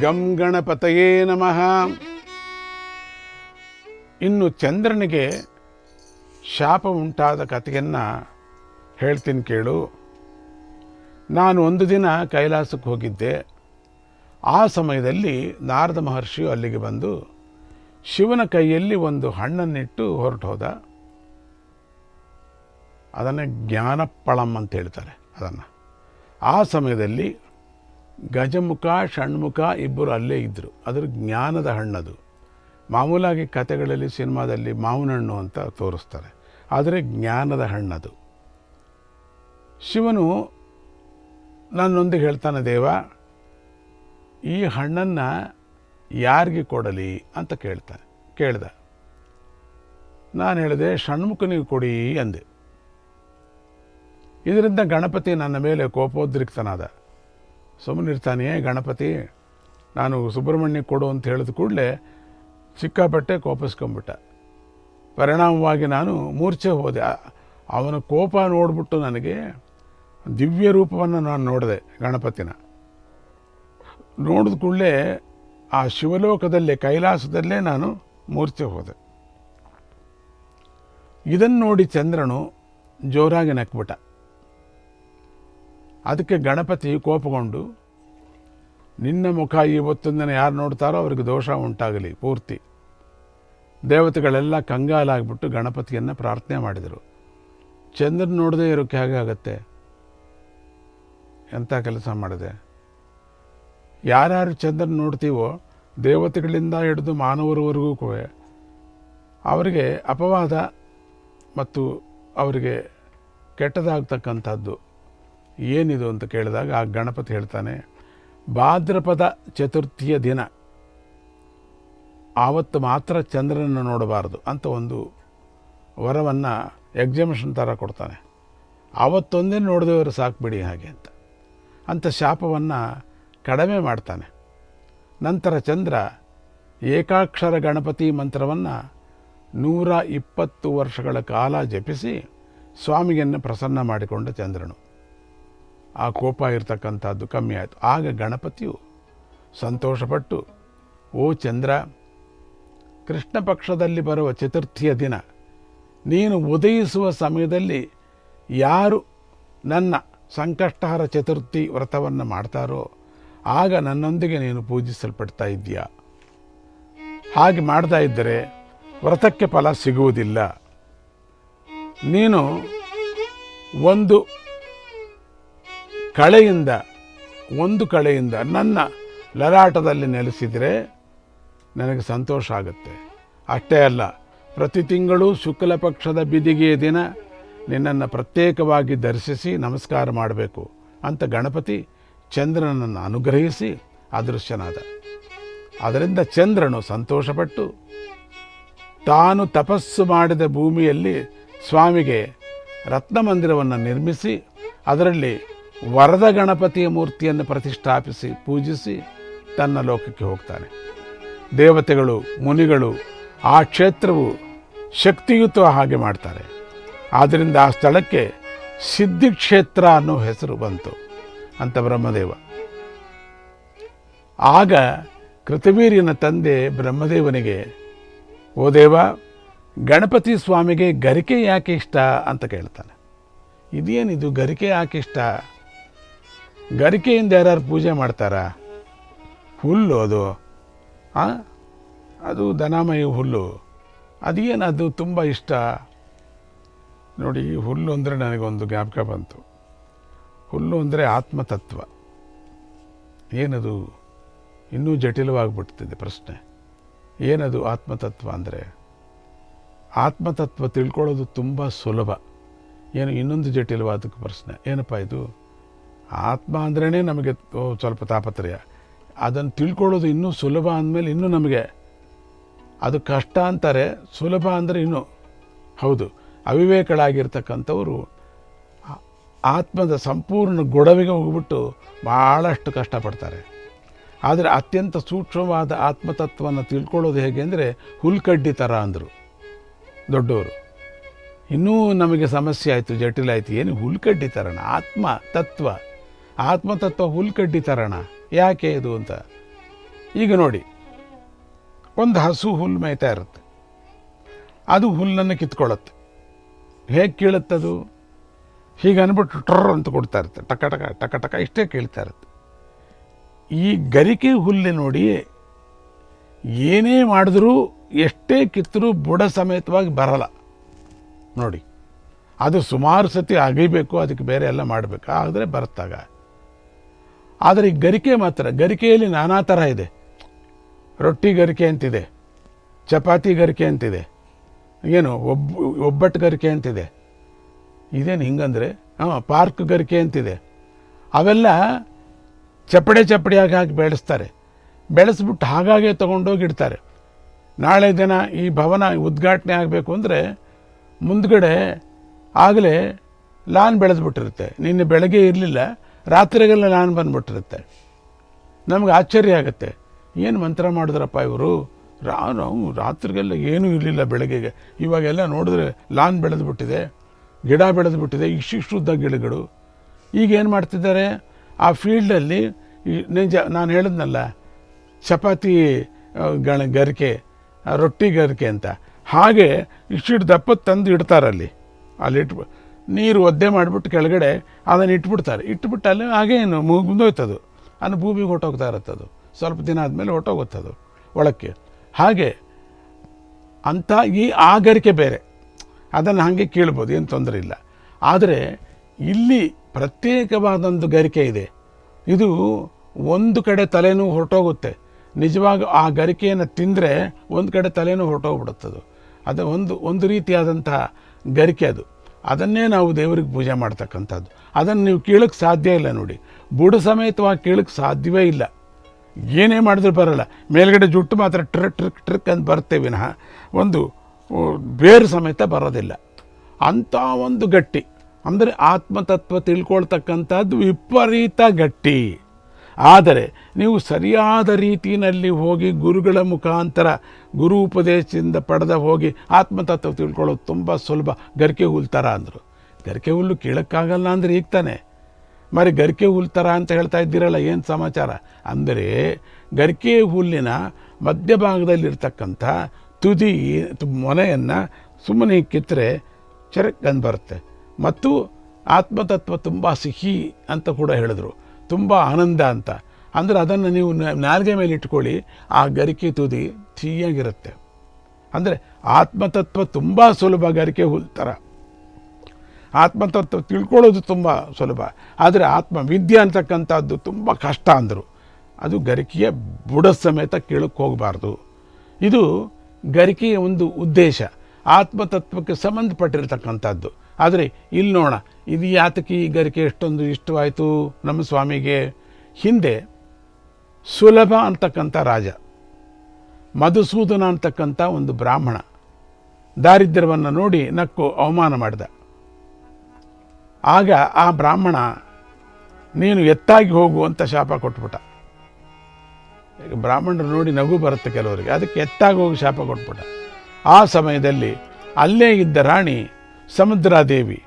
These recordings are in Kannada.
ಗಂ ಗಣಪತಯೇ ನಮಃ. ಇನ್ನು ಚಂದ್ರನಿಗೆ ಶಾಪ ಉಂಟಾದ ಕಥೆಯನ್ನು ಹೇಳ್ತೀನಿ ಕೇಳು. ನಾನು ಒಂದು ದಿನ ಕೈಲಾಸಕ್ಕೆ ಹೋಗಿದ್ದೆ. ಆ ಸಮಯದಲ್ಲಿ ನಾರದ ಮಹರ್ಷಿಯು ಅಲ್ಲಿಗೆ ಬಂದು ಶಿವನ ಕೈಯಲ್ಲಿ ಒಂದು ಹಣ್ಣನ್ನಿಟ್ಟು ಹೊರಟು ಹೋದ. ಅದನ್ನು ಜ್ಞಾನಪ್ಪಳಂ ಅಂತ ಹೇಳ್ತಾರೆ ಅದನ್ನು. ಆ ಸಮಯದಲ್ಲಿ ಗಜಮುಖ, ಷಣ್ಮುಖ ಇಬ್ಬರು ಅಲ್ಲೇ ಇದ್ದರು ಅದರ ಜ್ಞಾನದ ಹಣ್ಣದು. ಮಾಮೂಲಾಗಿ ಕತೆಗಳಲ್ಲಿ ಸಿನಿಮಾದಲ್ಲಿ ಮಾವಿನ ಹಣ್ಣು ಅಂತ ತೋರಿಸ್ತಾರೆ. ಆದರೆ ಜ್ಞಾನದ ಹಣ್ಣದು. ಶಿವನು ನನ್ನೊಂದಿಗೆ ಹೇಳ್ತಾನೆ, ದೇವ, ಈ ಹಣ್ಣನ್ನು ಯಾರಿಗೆ ಕೊಡಲಿ ಅಂತ ಕೇಳ್ತಾನೆ, ಕೇಳ್ದ. ನಾನು ಹೇಳಿದೆ, ಷಣ್ಮುಖನಿಗೆ ಕೊಡಿ ಅಂದೆ. ಇದರಿಂದ ಗಣಪತಿ ನನ್ನ ಮೇಲೆ ಕೋಪೋದ್ರಿಕ್ತನಾದ. ಸುಮ್ಮನಿರ್ತಾನೆ, ಗಣಪತಿ, ನಾನು ಸುಬ್ರಹ್ಮಣ್ಯ ಕೊಡು ಅಂತ ಹೇಳಿದ ಕೂಡಲೇ ಸಿಕ್ಕಾಪಟ್ಟೆ ಕೋಪಿಸ್ಕೊಂಬಿಟ್ಟ ಪರಿಣಾಮವಾಗಿ ನಾನು ಮೂರ್ಛೆ ಹೋದೆ. ಅವನ ಕೋಪ ನೋಡಿಬಿಟ್ಟು ನನಗೆ ದಿವ್ಯ ರೂಪವನ್ನು ನಾನು ನೋಡಿದೆ ಗಣಪತಿನ. ನೋಡಿದ ಕೂಡಲೇ ಆ ಶಿವಲೋಕದಲ್ಲೇ, ಕೈಲಾಸದಲ್ಲೇ ನಾನು ಮೂರ್ಛೆ ಹೋದೆ. ಇದನ್ನು ನೋಡಿ ಚಂದ್ರನು ಜೋರಾಗಿ ನಕ್ಬಿಟ್ಟ. ಅದಕ್ಕೆ ಗಣಪತಿ ಕೋಪಗೊಂಡು, ನಿನ್ನ ಮುಖ ಇವತ್ತೊಂದನ್ನು ಯಾರು ನೋಡ್ತಾರೋ ಅವ್ರಿಗೆ ದೋಷ ಉಂಟಾಗಲಿ, ಪೂರ್ತಿ. ದೇವತೆಗಳೆಲ್ಲ ಕಂಗಾಲಾಗ್ಬಿಟ್ಟು ಗಣಪತಿಯನ್ನು ಪ್ರಾರ್ಥನೆ ಮಾಡಿದರು. ಚಂದ್ರನ ನೋಡದೇ ಇರೋಕ್ಕೆ ಹೇಗೆ ಆಗತ್ತೆ? ಎಂಥ ಕೆಲಸ ಮಾಡಿದೆ? ಯಾರ್ಯಾರು ಚಂದ್ರನ ನೋಡ್ತೀವೋ, ದೇವತೆಗಳಿಂದ ಹಿಡಿದು ಮಾನವರವರೆಗೂ ಕೂಡ ಅವರಿಗೆ ಅಪವಾದ ಮತ್ತು ಅವರಿಗೆ ಕೆಟ್ಟದಾಗ್ತಕ್ಕಂಥದ್ದು. ಏನಿದು ಅಂತ ಕೇಳಿದಾಗ ಆ ಗಣಪತಿ ಹೇಳ್ತಾನೆ, ಭಾದ್ರಪದ ಚತುರ್ಥಿಯ ದಿನ. ಆವತ್ತು ಮಾತ್ರ ಚಂದ್ರನನ್ನು ನೋಡಬಾರದು ಅಂತ ಒಂದು ವರವನ್ನು ಎಕ್ಸಿಮಿಷನ್ ಥರ ಕೊಡ್ತಾನೆ. ಆವತ್ತೊಂದೇ ನೋಡಿದವರು ಸಾಕುಬಿಡಿ ಹಾಗೆ ಅಂತ. ಅಂಥ ಶಾಪವನ್ನು ಕಡಿಮೆ ಮಾಡ್ತಾನೆ. ನಂತರ ಚಂದ್ರ ಏಕಾಕ್ಷರ ಗಣಪತಿ ಮಂತ್ರವನ್ನು ನೂರ ಇಪ್ಪತ್ತು ವರ್ಷಗಳ ಕಾಲ ಜಪಿಸಿ ಸ್ವಾಮಿಯನ್ನು ಪ್ರಸನ್ನ ಮಾಡಿಕೊಂಡ ಚಂದ್ರನು. ಆ ಕೋಪ ಇರತಕ್ಕಂಥದ್ದು ಕಮ್ಮಿ ಆಯಿತು. ಆಗ ಗಣಪತಿಯು ಸಂತೋಷಪಟ್ಟು, ಓ ಚಂದ್ರ, ಕೃಷ್ಣ ಪಕ್ಷದಲ್ಲಿ ಬರುವ ಚತುರ್ಥಿಯ ದಿನ, ನೀನು ಉದಯಿಸುವ ಸಮಯದಲ್ಲಿ ಯಾರು ನನ್ನ ಸಂಕಷ್ಟಹರ ಚತುರ್ಥಿ ವ್ರತವನ್ನು ಮಾಡ್ತಾರೋ, ಆಗ ನನ್ನೊಂದಿಗೆ ನೀನು ಪೂಜಿಸಲ್ಪಡ್ತಾ ಇದ್ದೀಯಾ? ಹಾಗೆ ಮಾಡ್ತಾ ಇದ್ದರೆ ವ್ರತಕ್ಕೆ ಫಲ ಸಿಗುವುದಿಲ್ಲ. ನೀನು ಒಂದು ಕಳೆಯಿಂದ, ಒಂದು ಕಳೆಯಿಂದ, ನನ್ನ ಲಲಾಟದಲ್ಲಿ ನೆಲೆಸಿದರೆ ನನಗೆ ಸಂತೋಷ ಆಗುತ್ತೆ. ಅಷ್ಟೇ ಅಲ್ಲ, ಪ್ರತಿ ತಿಂಗಳು ಶುಕ್ಲ ಪಕ್ಷದ ಬಿದಿಗೆಯ ದಿನ ನಿನ್ನನ್ನು ಪ್ರತ್ಯೇಕವಾಗಿ ದರ್ಶಿಸಿ ನಮಸ್ಕಾರ ಮಾಡಬೇಕು ಅಂತ ಗಣಪತಿ ಚಂದ್ರನನ್ನು ಅನುಗ್ರಹಿಸಿ ಅದೃಶ್ಯನಾದ. ಅದರಿಂದ ಚಂದ್ರನು ಸಂತೋಷಪಟ್ಟು ತಾನು ತಪಸ್ಸು ಮಾಡಿದ ಭೂಮಿಯಲ್ಲಿ ಸ್ವಾಮಿಗೆ ರತ್ನಮಂದಿರವನ್ನು ನಿರ್ಮಿಸಿ ಅದರಲ್ಲಿ ವರದ ಗಣಪತಿಯ ಮೂರ್ತಿಯನ್ನು ಪ್ರತಿಷ್ಠಾಪಿಸಿ ಪೂಜಿಸಿ ತನ್ನ ಲೋಕಕ್ಕೆ ಹೋಗ್ತಾನೆ. ದೇವತೆಗಳು, ಮುನಿಗಳು ಆ ಕ್ಷೇತ್ರವು ಶಕ್ತಿಯುತ ಹಾಗೆ ಮಾಡ್ತಾರೆ. ಆದ್ದರಿಂದ ಆ ಸ್ಥಳಕ್ಕೆ ಸಿದ್ಧಿಕ್ಷೇತ್ರ ಅನ್ನೋ ಹೆಸರು ಬಂತು ಅಂತ ಬ್ರಹ್ಮದೇವ. ಆಗ ಕೃತವೀರ್ಯನ ತಂದೆ ಬ್ರಹ್ಮದೇವನಿಗೆ, ಓ ದೇವ, ಗಣಪತಿ ಸ್ವಾಮಿಗೆ ಗರಿಕೆ ಯಾಕೆ ಇಷ್ಟ? ಅಂತ ಕೇಳ್ತಾನೆ. ಇದೇನಿದು ಗರಿಕೆ ಯಾಕೆ ಇಷ್ಟ? ಗರಿಕೆಯಿಂದ ಯಾರು ಪೂಜೆ ಮಾಡ್ತಾರಾ? ಹುಲ್ಲು ಅದು. ಹಾಂ ಅದು ದನಾಮಯ ಹುಲ್ಲು. ಅದೇನು ಅದು ತುಂಬ ಇಷ್ಟ? ನೋಡಿ ಹುಲ್ಲು ಅಂದರೆ ನನಗೊಂದು ಜ್ಞಾಪಕ ಬಂತು. ಹುಲ್ಲು ಅಂದರೆ ಆತ್ಮತತ್ವ. ಏನದು? ಇನ್ನೂ ಜಟಿಲವಾಗಿಬಿಡ್ತಿದೆ ಪ್ರಶ್ನೆ. ಏನದು ಆತ್ಮತತ್ವ ಅಂದರೆ? ಆತ್ಮತತ್ವ ತಿಳ್ಕೊಳ್ಳೋದು ತುಂಬ ಸುಲಭ. ಏನು ಇನ್ನೊಂದು ಜಟಿಲವಾದಕ್ಕೆ ಪ್ರಶ್ನೆ. ಏನಪ್ಪ ಇದು? ಆತ್ಮ ಅಂದ್ರೇ ನಮಗೆ ಸ್ವಲ್ಪ ತಾಪತ್ರಯ. ಅದನ್ನು ತಿಳ್ಕೊಳ್ಳೋದು ಇನ್ನೂ ಸುಲಭ ಅಂದಮೇಲೆ ಇನ್ನೂ ನಮಗೆ, ಅದು ಕಷ್ಟ ಅಂತಾರೆ, ಸುಲಭ ಅಂದರೆ ಇನ್ನೂ, ಹೌದು, ಅವಿವೇಕಳಾಗಿರ್ತಕ್ಕಂಥವರು ಆತ್ಮದ ಸಂಪೂರ್ಣ ಗೊಡವಿಗೆ ಹೋಗ್ಬಿಟ್ಟು ಭಾಳಷ್ಟು ಕಷ್ಟಪಡ್ತಾರೆ. ಆದರೆ ಅತ್ಯಂತ ಸೂಕ್ಷ್ಮವಾದ ಆತ್ಮತತ್ವವನ್ನು ತಿಳ್ಕೊಳ್ಳೋದು ಹೇಗೆ ಅಂದರೆ, ಹುಲ್ಕಡ್ಡಿ ಥರ ಅಂದರು, ದೊಡ್ಡವರು. ಇನ್ನೂ ನಮಗೆ ಸಮಸ್ಯೆ ಆಯಿತು, ಜಟಿಲ ಆಯಿತು, ಏನು ಹುಲ್ಕಡ್ಡಿ ಥರನ ಆತ್ಮ ತತ್ವ ಆತ್ಮತತ್ವ ಹುಲ್ಕಡ್ಡಿ ತರೋಣ. ಯಾಕೆ ಇದು ಅಂತ? ಈಗ ನೋಡಿ. ಒಂದು ಹಸು ಹುಲ್ಲು ಮೇಯ್ತಾ ಇರುತ್ತೆ. ಅದು ಹುಲ್ಲನ್ನು ಕಿತ್ಕೊಳ್ಳುತ್ತೆ. ಹೇಗೆ ಕೀಳುತ್ತದು ಹೀಗೆ ಅಂದ್ಬಿಟ್ಟು ಟ್ರರ್ ಅಂತ ಕೊಡ್ತಾ ಇರುತ್ತೆ. ಟಕ ಟಕ ಟಕ ಟಕ ಇಷ್ಟೇ ಕೇಳ್ತಾ ಇರುತ್ತೆ. ಈ ಗರಿಕೆ ಹುಲ್ಲೆ ನೋಡಿ ಏನೇ ಮಾಡಿದ್ರೂ ಎಷ್ಟೇ ಕಿತ್ತರೂ ಬುಡ ಸಮೇತವಾಗಿ ಬರಲ್ಲ. ನೋಡಿ. ಅದು ಸುಮಾರು ಸತಿ ಅಗಿಬೇಕು, ಅದಕ್ಕೆ ಬೇರೆ ಎಲ್ಲ ಮಾಡಬೇಕು. ಆದರೆ ಬರುತ್ತಾಗ. ಆದರೆ ಈ ಗರಿಕೆ ಮಾತ್ರ, ಗರಿಕೆಯಲ್ಲಿ ನಾನಾ ಥರ ಇದೆ. ರೊಟ್ಟಿ ಗರಿಕೆ ಅಂತಿದೆ, ಚಪಾತಿ ಗರಿಕೆ ಅಂತಿದೆ, ಏನು ಒಬ್ಬ ಒಬ್ಬಟ್ಟು ಗರಿಕೆ ಅಂತಿದೆ. ಇದೇನು ಹಿಂಗಂದರೆ ಹಾಂ ಪಾರ್ಕ್ ಗರಿಕೆ ಅಂತಿದೆ. ಅವೆಲ್ಲ ಚಪ್ಪಡೆ ಚಪ್ಪಡಿಯಾಗಿ ಹಾಕಿ ಬೆಳೆಸ್ತಾರೆ. ಬೆಳೆಸ್ಬಿಟ್ಟು ಹಾಗಾಗೆ ತೊಗೊಂಡೋಗಿ ಇಡ್ತಾರೆ. ನಾಳೆ ದಿನ ಈ ಭವನ ಉದ್ಘಾಟನೆ ಆಗಬೇಕು ಅಂದರೆ ಮುಂದ್ಗಡೆ ಆಗಲೇ ಲಾನ್ ಬೆಳೆದ್ಬಿಟ್ಟಿರುತ್ತೆ ನಿನ್ನೆ ಬೆಳಗ್ಗೆ ಇರಲಿಲ್ಲ ರಾತ್ರಿಗೆಲ್ಲ ನಾನು ಬಂದ್ಬಿಟ್ಟಿರುತ್ತೆ. ನಮ್ಗೆ ಆಶ್ಚರ್ಯ ಆಗುತ್ತೆ. ಏನು ಮಂತ್ರ ಮಾಡಿದ್ರಪ್ಪ ಇವರು? ರಾ ನಾವು ರಾತ್ರಿಗೆಲ್ಲ ಏನೂ ಇರಲಿಲ್ಲ ಬೆಳಗ್ಗೆಗೆ. ಇವಾಗೆಲ್ಲ ನೋಡಿದ್ರೆ ಲಾನ್ ಬೆಳೆದ್ಬಿಟ್ಟಿದೆ, ಗಿಡ ಬೆಳೆದ್ಬಿಟ್ಟಿದೆ ಇಷ್ಟಿಷ್ಟು ಉದ್ದ ಗಿಡಗಳು. ಈಗ ಏನು ಮಾಡ್ತಿದ್ದಾರೆ? ಆ ಫೀಲ್ಡಲ್ಲಿ ನಿಜ, ನಾನು ಹೇಳಿದ್ನಲ್ಲ, ಚಪಾತಿ ಗಣ, ಗರಿಕೆ, ರೊಟ್ಟಿ ಗರಿಕೆ ಅಂತ. ಹಾಗೆ ಇಷ್ಟಿಟ್ಟು ದಪ್ಪ ತಂದು ಇಡ್ತಾರಲ್ಲಿ. ಅಲ್ಲಿ ನೀರು ಒದ್ದೆ ಮಾಡಿಬಿಟ್ಟು ಕೆಳಗಡೆ ಅದನ್ನು ಇಟ್ಬಿಡ್ತಾರೆ. ಇಟ್ಬಿಟ್ಟು ಅಲ್ಲಿ ಹಾಗೇನು ಮುಗಿದೋಯ್ತದು. ಅದು ಭೂಮಿಗೆ ಹೊಟ್ಟೋಗ್ತಾ ಇರುತ್ತದು. ಸ್ವಲ್ಪ ದಿನ ಆದಮೇಲೆ ಹೊಟ್ಟೋಗುತ್ತದು ಒಳಕ್ಕೆ. ಹಾಗೆ ಅಂಥ ಈ ಆಗರಿಕೆ ಗರಿಕೆ ಬೇರೆ. ಅದನ್ನು ಹಾಗೆ ಕೇಳ್ಬೋದು, ಏನು ತೊಂದರೆ ಇಲ್ಲ. ಆದರೆ ಇಲ್ಲಿ ಪ್ರತ್ಯೇಕವಾದೊಂದು ಗರಿಕೆ ಇದೆ. ಇದು ಒಂದು ಕಡೆ ತಲೆನೂ ಹೊರಟೋಗುತ್ತೆ. ನಿಜವಾಗ ಆ ಗರಿಕೆಯನ್ನು ತಿಂದರೆ ಒಂದು ಕಡೆ ತಲೆನೂ ಹೊರಟೋಗ್ಬಿಡುತ್ತದು. ಅದು ಒಂದು ಒಂದು ರೀತಿಯಾದಂತಹ ಗರಿಕೆ ಅದು. ಅದನ್ನೇ ನಾವು ದೇವರಿಗೆ ಪೂಜೆ ಮಾಡ್ತಕ್ಕಂಥದ್ದು. ಅದನ್ನು ನೀವು ಕೀಳಕ್ಕೆ ಸಾಧ್ಯ ಇಲ್ಲ ನೋಡಿ. ಬುಡ ಸಮೇತವಾಗಿ ಕೀಳಕ್ಕೆ ಸಾಧ್ಯವೇ ಇಲ್ಲ. ಏನೇ ಮಾಡಿದ್ರೂ ಬರಲ್ಲ ಮೇಲ್ಗಡೆ ಜುಟ್ಟು ಮಾತ್ರ ಟ್ರಿಕ್ ಟ್ರಿಕ್ ಟ್ರಿಕ್ ಅಂತ ಬರ್ತೇವೆ ವಿನಃ. ಒಂದು ಬೇರು ಸಮೇತ ಬರೋದಿಲ್ಲ. ಅಂಥ ಒಂದು ಗಟ್ಟಿ. ಅಂದರೆ ಆತ್ಮತತ್ವ ತಿಳ್ಕೊಳ್ತಕ್ಕಂಥದ್ದು ವಿಪರೀತ ಗಟ್ಟಿ. ಆದರೆ ನೀವು ಸರಿಯಾದ ರೀತಿಯಲ್ಲಿ ಹೋಗಿ ಗುರುಗಳ ಮುಖಾಂತರ ಗುರು ಉಪದೇಶದಿಂದ ಪಡೆದ ಹೋಗಿ ಆತ್ಮತತ್ವ ತಿಳ್ಕೊಳ್ಳೋದು ತುಂಬ ಸುಲಭ. ಗರಿಕೆ ಹುಲ್ ಥರ ಅಂದರು. ಗರಿಕೆ ಹುಲ್ಲು ಕೇಳೋಕ್ಕಾಗಲ್ಲ ಅಂದರೆ ಈಗ ತಾನೆ. ಮರಿ ಗರಿಕೆ ಹುಲ್ ಥರ ಅಂತ ಹೇಳ್ತಾ ಇದ್ದೀರಲ್ಲ, ಏನು ಸಮಾಚಾರ? ಅಂದರೆ ಗರಿಕೆ ಹುಲ್ಲಿನ ಮಧ್ಯಭಾಗದಲ್ಲಿರ್ತಕ್ಕಂಥ ತುದಿ, ಮೊನೆಯನ್ನು ಸುಮ್ಮನೆ ಕಿತ್ತರೆ ಚರಕ್ಕಂದು ಬರುತ್ತೆ ಮತ್ತು ಆತ್ಮತತ್ವ ತುಂಬ ಸಿಹಿ ಅಂತ ಕೂಡ ಹೇಳಿದ್ರು. ತುಂಬ ಆನಂದ ಅಂತ. ಅಂದರೆ ಅದನ್ನು ನೀವು ನಾಲ್ಗೆ ಮೇಲೆ ಇಟ್ಕೊಳ್ಳಿ, ಆ ಗರಿಕೆ ತುದಿ ಸಿಹಿಯಾಗಿರುತ್ತೆ ಅಂದರೆ ಆತ್ಮತತ್ವ ತುಂಬ ಸುಲಭ ಗರಿಕೆ ಹುಲ್ ಥರ ಆತ್ಮತತ್ವ ತಿಳ್ಕೊಳ್ಳೋದು ತುಂಬ ಸುಲಭ. ಆದರೆ ಆತ್ಮವಿದ್ಯೆ ಅಂತಕ್ಕಂಥದ್ದು ತುಂಬ ಕಷ್ಟ ಅಂದರು. ಅದು ಗರಿಕೆಯ ಬುಡ ಸಮೇತ ಕೇಳಕ್ಕೆ ಹೋಗಬಾರ್ದು. ಇದು ಗರಿಕೆಯ ಒಂದು ಉದ್ದೇಶ. ಆತ್ಮತತ್ವಕ್ಕೆ ಸಂಬಂಧಪಟ್ಟಿರ್ತಕ್ಕಂಥದ್ದು. ಆದರೆ ಇಲ್ಲಿ ನೋಡ ಇದು ಯಾತಕಿ ಗರಿಕೆ ಎಷ್ಟೊಂದು ಇಷ್ಟವಾಯಿತು ನಮ್ಮ ಸ್ವಾಮಿಗೆ. ಹಿಂದೆ ಸುಲಭ ಅಂತಕ್ಕಂಥ ರಾಜ, ಮಧುಸೂದನ ಅಂತಕ್ಕಂಥ ಒಂದು ಬ್ರಾಹ್ಮಣ, ದಾರಿದ್ರ್ಯವನ್ನು ನೋಡಿ ನಕ್ಕು ಅವಮಾನ ಮಾಡಿದ. ಆಗ ಆ ಬ್ರಾಹ್ಮಣ, ನೀನು ಎತ್ತಾಗಿ ಹೋಗು ಅಂತ ಶಾಪ ಕೊಟ್ಬಿಟ್ಟ. ಈಗ ಬ್ರಾಹ್ಮಣರು ನೋಡಿ ನಗು ಬರುತ್ತೆ ಕೆಲವರಿಗೆ, ಅದಕ್ಕೆ ಎತ್ತಾಗಿ ಹೋಗಿ ಶಾಪ ಕೊಟ್ಬಿಟ್ಟ. ಆ ಸಮಯದಲ್ಲಿ ಅಲ್ಲೇ ಇದ್ದ ರಾಣಿ ಸಮುದ್ರಾದೇವಿ.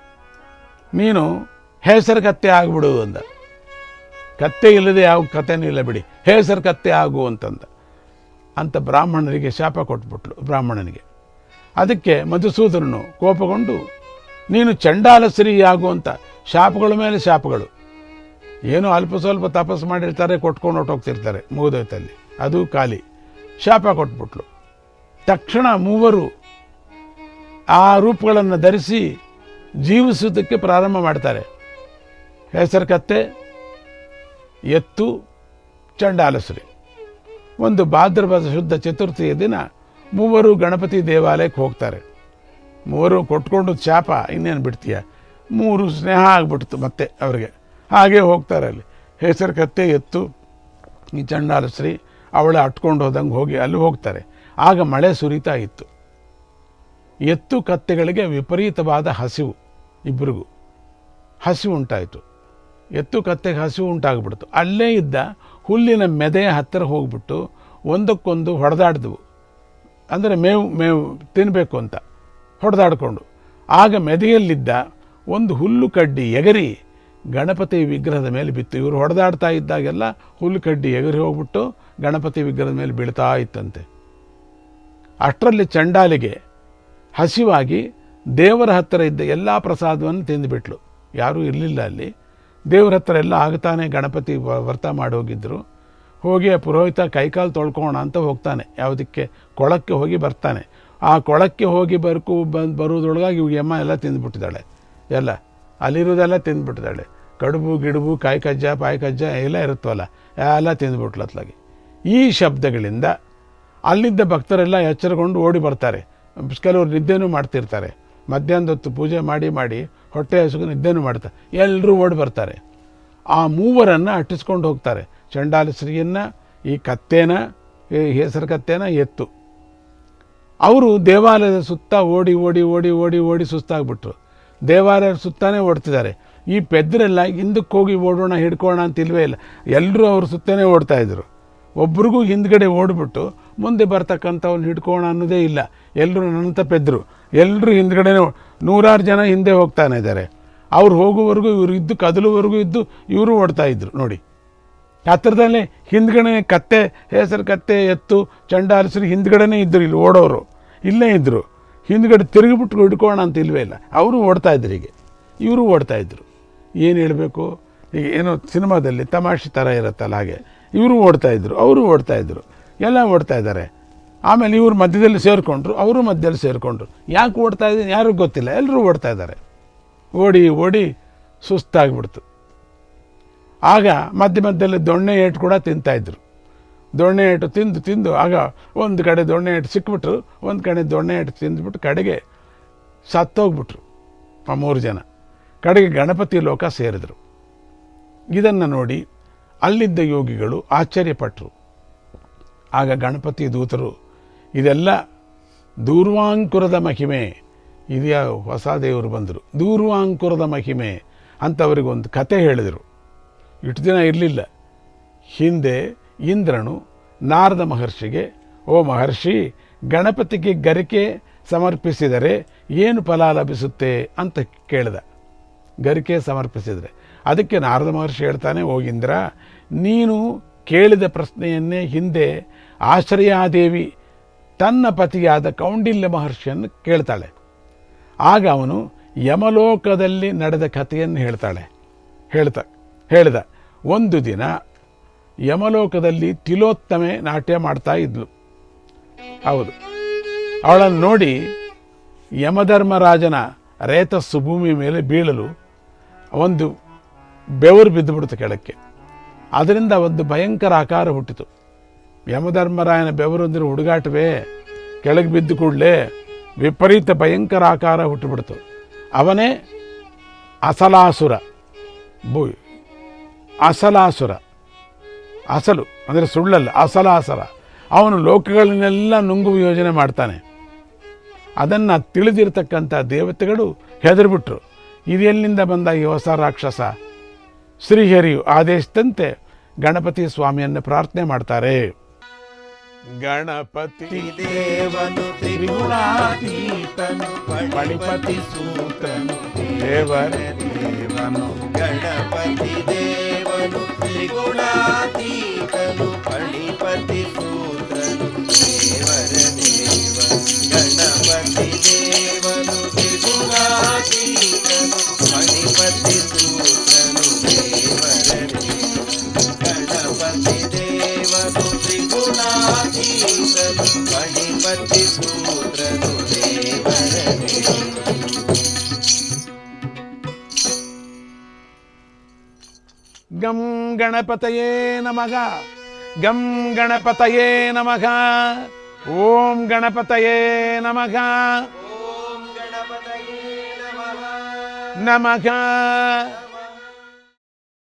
ನೀನು ಹೆಸರು ಕತ್ತೆ ಆಗ್ಬಿಡು ಅಂದ. ಕತ್ತೆ ಇಲ್ಲದೆ ಯಾವ ಕಥೆನೂ ಇಲ್ಲ ಬಿಡಿ. ಹೆಸರು ಕತ್ತೆ ಆಗು ಅಂತಂದ. ಅಂತ ಬ್ರಾಹ್ಮಣರಿಗೆ ಶಾಪ ಕೊಟ್ಬಿಟ್ಲು ಬ್ರಾಹ್ಮಣನಿಗೆ. ಅದಕ್ಕೆ ಮಧುಸೂದನನು ಕೋಪಗೊಂಡು, ನೀನು ಚಂಡಾಲ ಆಗು ಅಂತ. ಶಾಪಗಳ ಮೇಲೆ ಶಾಪಗಳು. ಏನೋ ಅಲ್ಪ ಸ್ವಲ್ಪ ತಪಸ್ಸು ಮಾಡಿರ್ತಾರೆ, ಕೊಟ್ಕೊಂಡು ಹೊಟ್ಟೋಗ್ತಿರ್ತಾರೆ ಮುಗಿದೋಯ್ತಲ್ಲಿ ಅದು ಖಾಲಿ. ಶಾಪ ಕೊಟ್ಬಿಟ್ಲು. ತಕ್ಷಣ ಮೂವರು ಆ ರೂಪಗಳನ್ನು ಧರಿಸಿ ಜೀವಿಸೋದಕ್ಕೆ ಪ್ರಾರಂಭ ಮಾಡ್ತಾರೆ. ಹೆಸರು ಕತ್ತೆ, ಎತ್ತು, ಚಂಡಾಲಸುರಿ. ಒಂದು ಭಾದ್ರಪದ ಶುದ್ಧ ಚತುರ್ಥಿಯ ದಿನ ಮೂವರು ಗಣಪತಿ ದೇವಾಲಯಕ್ಕೆ ಹೋಗ್ತಾರೆ. ಮೂವರು ಕೊಟ್ಕೊಂಡು ಶಾಪ ಇನ್ನೇನು ಬಿಡ್ತೀಯ? ಮೂರು ಸ್ನೇಹ ಆಗಿಬಿಡ್ತು ಮತ್ತೆ ಅವರಿಗೆ. ಹಾಗೆ ಹೋಗ್ತಾರೆ ಅಲ್ಲಿ. ಹೆಸರು ಕತ್ತೆ, ಎತ್ತು, ಈ ಚಂಡಾಲಶ್ರೀ ಅವಳೆ ಅಟ್ಕೊಂಡು ಹೋದಂಗೆ ಹೋಗಿ ಅಲ್ಲಿ ಹೋಗ್ತಾರೆ. ಆಗ ಮಳೆ ಸುರಿತಾ ಇತ್ತು. ಎತ್ತು ಕತ್ತೆಗಳಿಗೆ ವಿಪರೀತವಾದ ಹಸಿವು ಇಬ್ಬರಿಗೂ ಹಸಿವು ಉಂಟಾಯಿತು. ಎತ್ತು ಕತ್ತೆಗೆ ಹಸಿವು ಉಂಟಾಗ್ಬಿಡ್ತು. ಅಲ್ಲೇ ಇದ್ದ ಹುಲ್ಲಿನ ಮೆದೆಯ ಹತ್ತಿರ ಹೋಗ್ಬಿಟ್ಟು ಒಂದಕ್ಕೊಂದು ಹೊಡೆದಾಡಿದವು. ಅಂದರೆ ಮೇವು ಮೇವು ತಿನ್ನಬೇಕು ಅಂತ ಹೊಡೆದಾಡಿಕೊಂಡು. ಆಗ ಮೆದೆಯಲ್ಲಿದ್ದ ಒಂದು ಹುಲ್ಲು ಕಡ್ಡಿ ಎಗರಿ ಗಣಪತಿ ವಿಗ್ರಹದ ಮೇಲೆ ಬಿತ್ತು. ಇವರು ಹೊಡೆದಾಡ್ತಾ ಇದ್ದಾಗೆಲ್ಲ ಹುಲ್ಲು ಕಡ್ಡಿ ಎಗರಿ ಹೋಗ್ಬಿಟ್ಟು ಗಣಪತಿ ವಿಗ್ರಹದ ಮೇಲೆ ಬೀಳ್ತಾ ಇತ್ತಂತೆ. ಅಷ್ಟರಲ್ಲಿ ಚಂಡಾಲಿಗೆ ಹಸಿವಾಗಿ ದೇವರ ಹತ್ತಿರ ಇದ್ದ ಎಲ್ಲ ಪ್ರಸಾದವನ್ನು ತಿಂದುಬಿಟ್ಲು. ಯಾರೂ ಇರಲಿಲ್ಲ ಅಲ್ಲಿ. ದೇವ್ರ ಹತ್ರ ಎಲ್ಲ ಆಗ್ತಾನೆ ಗಣಪತಿ ವ್ರತ ಮಾಡಿ ಹೋಗಿದ್ದರು ಹೋಗಿ ಆ ಪುರೋಹಿತ ಕೈಕಾಲು ತೊಳ್ಕೋಣ ಅಂತ ಹೋಗ್ತಾನೆ. ಯಾವುದಕ್ಕೆ? ಕೊಳಕ್ಕೆ ಹೋಗಿ ಬರ್ತಾನೆ. ಆ ಕೊಳಕ್ಕೆ ಹೋಗಿ ಬರ್ಕು ಬಂದು ಬರೋದ್ರೊಳಗಾಗಿ ಇವಾಗ ಅಮ್ಮ ಎಲ್ಲ ತಿಂದುಬಿಟ್ಟಿದ್ದಾಳೆ. ಎಲ್ಲ. ಅಲ್ಲಿರೋದೆಲ್ಲ ತಿಂದುಬಿಟ್ಟಿದ್ದಾಳೆ. ಕಡುಬು, ಗಿಡುಬು ಕಾಯಿ ಕಜ್ಜ ಪಾಯಿ ಕಜ್ಜ ಎಲ್ಲ ಇರುತ್ತವಲ್ಲ ಎಲ್ಲ ತಿಂದುಬಿಟ್ಲು ಅತ್ಲಾಗಿ. ಈ ಶಬ್ದಗಳಿಂದ ಅಲ್ಲಿದ್ದ ಭಕ್ತರೆಲ್ಲ ಎಚ್ಚರಗೊಂಡು ಓಡಿ ಬರ್ತಾರೆ. ಕೆಲವರು ನಿದ್ದೆನೂ ಮಾಡ್ತಿರ್ತಾರೆ. ಮಧ್ಯಾಹ್ನದ ಹೊತ್ತು ಪೂಜೆ ಮಾಡಿ ಮಾಡಿ ಹೊಟ್ಟೆ ಹಸುಗು ನಿದ್ದೆನೂ ಮಾಡ್ತಾರೆ ಎಲ್ಲರೂ ಓಡಿ ಬರ್ತಾರೆ. ಆ ಮೂವರನ್ನು ಅಟ್ಟಿಸ್ಕೊಂಡು ಹೋಗ್ತಾರೆ. ಚಂಡಾಲಶ್ರೀಯನ್ನು ಈ ಕತ್ತೇನ, ಈ ಹೆಸರು ಕತ್ತೇನ ಎತ್ತು. ಅವರು ದೇವಾಲಯದ ಸುತ್ತ ಓಡಿ ಓಡಿ ಓಡಿ ಓಡಿ ಓಡಿ ಸುಸ್ತಾಗ್ಬಿಟ್ರು. ದೇವಾಲಯದ ಸುತ್ತಾನೇ ಓಡ್ತಿದ್ದಾರೆ. ಈ ಪೆದ್ದರೆಲ್ಲ ಹಿಂದಕ್ಕೆ ಹೋಗಿ ಓಡೋಣ, ಹಿಡ್ಕೋಣ ಅಂತ ಇಲ್ವೇ ಇಲ್ಲ. ಎಲ್ಲರೂ ಅವ್ರ ಸುತ್ತನೇ ಓಡ್ತಾ ಇದ್ರು. ಒಬ್ರಿಗೂ ಹಿಂದ್ಗಡೆ ಓಡ್ಬಿಟ್ಟು ಮುಂದೆ ಬರ್ತಕ್ಕಂಥವ್ನು ಹಿಡ್ಕೋಣ ಅನ್ನೋದೇ ಇಲ್ಲ. ಎಲ್ಲರೂ ನನ್ನ ಪೆದ್ರು. ಎಲ್ಲರೂ ಹಿಂದ್ಗಡೆ ನೂರಾರು ಜನ ಹಿಂದೆ ಹೋಗ್ತಾನೆ ಇದ್ದಾರೆ. ಅವ್ರು ಹೋಗುವವರೆಗೂ ಇವರು ಇದ್ದು ಕದಲುವರೆಗೂ ಇದ್ದು ಇವರು ಓಡ್ತಾ ಇದ್ರು. ನೋಡಿ. ಹತ್ತಿರದಲ್ಲೇ ಹಿಂದ್ಗಡೆ ಕತ್ತೆ, ಹೆಸರು ಕತ್ತೆ ಎತ್ತು ಚಂಡಾಲಸರು ಹಿಂದ್ಗಡೆನೇ ಇದ್ದರು ಇಲ್ಲಿ ಓಡೋರು. ಇಲ್ಲೇ ಇದ್ದರು ಹಿಂದ್ಗಡೆ ತಿರುಗಿಬಿಟ್ಟು ಹಿಡ್ಕೋಣ ಅಂತ ಇಲ್ವೇ ಇಲ್ಲ. ಅವರು ಓಡ್ತಾ ಇದ್ರು ಹೀಗೆ. ಇವರು ಓಡ್ತಾ ಇದ್ರು. ಏನು ಹೇಳಬೇಕು? ಈಗ ಏನೋ ಸಿನಿಮಾದಲ್ಲಿ ತಮಾಷೆ ಥರ ಇರುತ್ತಲ್ಲ ಹಾಗೆ. ಇವರು ಇದ್ರು. ಅವರು ಓಡ್ತಾ ಇದ್ರು. ಎಲ್ಲ ಓಡ್ತಾ ಇದ್ದಾರೆ. ಆಮೇಲೆ ಇವರು ಮಧ್ಯದಲ್ಲಿ ಸೇರಿಕೊಂಡ್ರು, ಅವರು ಮಧ್ಯದಲ್ಲಿ ಸೇರಿಕೊಂಡ್ರು. ಯಾಕೆ ಓಡ್ತಾ ಇದ್ದೀನಿ ಯಾರಿಗೂ ಗೊತ್ತಿಲ್ಲ ಎಲ್ಲರೂ ಓಡ್ತಾ ಇದ್ದಾರೆ. ಓಡಿ ಓಡಿ ಸುಸ್ತಾಗ್ಬಿಡ್ತು. ಆಗ ಮಧ್ಯ ಮಧ್ಯದಲ್ಲಿ ದೊಣ್ಣೆ ಏಟು ಕೂಡ ತಿಂತಾಯಿದ್ರು ದೊಣ್ಣೆ ಏಟು ತಿಂದು ತಿಂದು ಆಗ ಒಂದು ಕಡೆ ದೊಣ್ಣೆ ಏಟು ಸಿಕ್ಬಿಟ್ರು, ಒಂದು ಕಡೆ ದೊಣ್ಣೆ ಏಟು ತಿಂದ್ಬಿಟ್ಟು ಕಡೆಗೆ ಸತ್ತೋಗ್ಬಿಟ್ರು ಆ ಮೂರು ಜನ. ಕಡೆಗೆ ಗಣಪತಿ ಲೋಕ ಸೇರಿದರು. ಇದನ್ನು ನೋಡಿ ಅಲ್ಲಿದ್ದ ಯೋಗಿಗಳು ಆಶ್ಚರ್ಯಪಟ್ಟರು ಆಗ ಗಣಪತಿ ದೂತರು, ಇದೆಲ್ಲ ದೂರ್ವಾಂಕುರದ ಮಹಿಮೆ. ಇದೆಯ ಹೊಸ ದೇವರು ಬಂದರು. ದೂರ್ವಾಂಕುರದ ಮಹಿಮೆ ಅಂತ ಅವರಿಗೊಂದು ಕತೆ ಹೇಳಿದರು. ಇಷ್ಟು ದಿನ ಇರಲಿಲ್ಲ. ಹಿಂದೆ ಇಂದ್ರನು ನಾರದ ಮಹರ್ಷಿಗೆ, ಓ ಮಹರ್ಷಿ, ಗಣಪತಿಗೆ ಗರಿಕೆ ಸಮರ್ಪಿಸಿದರೆ ಏನು ಫಲ ಲಭಿಸುತ್ತೆ? ಅಂತ ಕೇಳಿದ. ಗರಿಕೆ ಸಮರ್ಪಿಸಿದರೆ. ಅದಕ್ಕೆ ನಾರದ ಮಹರ್ಷಿ ಹೇಳ್ತಾನೆ, ಓ ಇಂದ್ರ, ನೀನು ಕೇಳಿದ ಪ್ರಶ್ನೆಯನ್ನೇ ಹಿಂದೆ ಆಶ್ರಯಾದೇವಿ ತನ್ನ ಪತಿಯಾದ ಕೌಂಡಿಲ್ಯ ಮಹರ್ಷಿಯನ್ನು ಕೇಳ್ತಾಳೆ. ಆಗ ಅವನು ಯಮಲೋಕದಲ್ಲಿ ನಡೆದ ಕಥೆಯನ್ನು ಹೇಳ್ತಾಳೆ. ಹೇಳ್ತಾ, ಹೇಳಿದ, ಒಂದು ದಿನ ಯಮಲೋಕದಲ್ಲಿ ತಿಲೋತ್ತಮೆ ನಾಟ್ಯ ಮಾಡ್ತಾ ಇದ್ಲು. ಹೌದು. ಅವಳನ್ನು ನೋಡಿ ಯಮಧರ್ಮರಾಜನ ರೇತಸ್ಸು ಭೂಮಿ ಮೇಲೆ ಬೀಳಲು ಒಂದು ಬೆವರು ಬಿದ್ದುಬಿಡ್ತು ಕೆಳಕ್ಕೆ. ಅದರಿಂದ ಒಂದು ಭಯಂಕರ ಆಕಾರ ಹುಟ್ಟಿತು. ಯಮಧರ್ಮರಾಯನ ಬೆವರು ಅಂದರೆ ಹುಡುಗಾಟವೇ ಕೆಳಗೆ ಬಿದ್ದು ಕೂಡಲೇ ವಿಪರೀತ ಭಯಂಕರ ಆಕಾರ ಹುಟ್ಟುಬಿಡ್ತು. ಅವನೇ ಅಸಲಾಸುರ. ಭೂ, ಅಸಲಾಸುರ. ಅಸಲು, ಅಂದರೆ ಸುಳ್ಳಲ್ಲ, ಅಸಲಾಸರ. ಅವನು ಲೋಕಗಳನ್ನೆಲ್ಲ ನುಂಗುವ ಯೋಜನೆ ಮಾಡ್ತಾನೆ. ಅದನ್ನು ತಿಳಿದಿರ್ತಕ್ಕಂಥ ದೇವತೆಗಳು ಹೆದರಿಬಿಟ್ರು. ಇದೆಲ್ಲಿಂದ ಬಂದ ಈ ಹೊಸ ರಾಕ್ಷಸ? ಶ್ರೀಹರಿಯು ಆದೇಶದಂತೆ ಗಣಪತಿ ಸ್ವಾಮಿಯನ್ನು ಪ್ರಾರ್ಥನೆ ಮಾಡ್ತಾರೆ. గణపతి. దేవను త్రిగుణాతీతను పడిపతి సూతను దేవర దేవను. గణపతి దేవను త్రిగుణాతీతను పడిపతి సూతను. ಗಂ ಗಣಪತಯೇ ನಮಃ ಗಂ ಗಣಪತಯೇ ನಮಃ ಓಂ ಗಣಪತಯೇ ನಮಃ